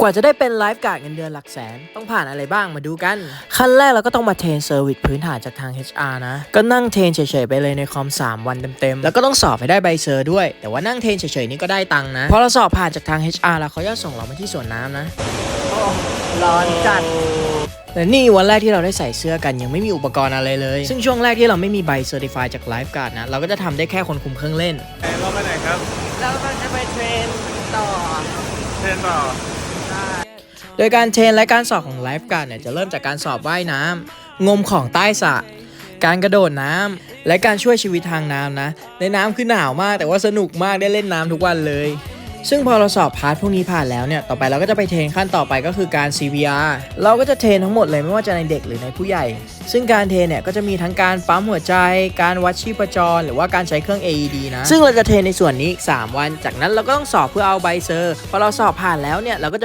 กว่าจะได้เป็นไลฟ์การ์ดเงินเดือนหลักแสน ต้องผ่านอะไรบ้างมาดูกัน ขั้นแรกเราก็ต้องมาเทรนเซอร์วิสพื้นฐานจากทาง HR นะ ก็นั่งเทรนเฉยๆไปเลยในคอม 3 วันเต็มๆ แล้วก็ต้องสอบให้ได้ใบเซอร์ด้วย แต่ว่านั่งเทรนเฉยๆนี่ก็ได้ตังค์นะ พอเราสอบผ่านจากทาง HR แล้วเขาจะส่งเรามาที่สวนน้ำนะร้อนจัดแต่นี่วันแรกที่เราได้ใส่เสื้อกันยังไม่มีอุปกรณ์อะไรเลย ซึ่งช่วงแรกที่เราไม่มีใบเซอร์ติฟายจากไลฟ์การ์ดนะ เราก็จะทำได้แค่คนคุมเครื่องเล่นเราไปไหนครับแล้วก็จะไปเทรนต่อ เทรนต่อ โดยการเทรนและการสอบของไลฟ์การ์ดเนี่ยจะเริ่มจากการสอบว่ายน้ำงมของใต้สระการกระโดดน้ำและการช่วยชีวิตทางน้ำนะ ในน้ำคือหนาวมาก แต่ว่าสนุกมากได้เล่นน้ำทุกวันเลย ซึ่งพอเราสอบพาร์ทพวกนี้ผ่านแล้วเนี่ย ต่อไปเราก็จะไปเทรนขั้นต่อไปก็คือการ CPR เราก็จะเทรนทั้งหมดเลยไม่ว่าจะในเด็กหรือในผู้ใหญ่ ซึ่งการเทรนเนี่ยก็จะมีทั้งการปั๊มหัวใจ การวัดชีพจร หรือว่าการใช้เครื่อง AED นะ ซึ่งเราจะเทรนในส่วนนี้ 3 วัน จากนั้นเราก็ต้องสอบเพื่อเอาใบเซอร์ พอเราสอบผ่านแล้วเนี่ยเราก็จะมี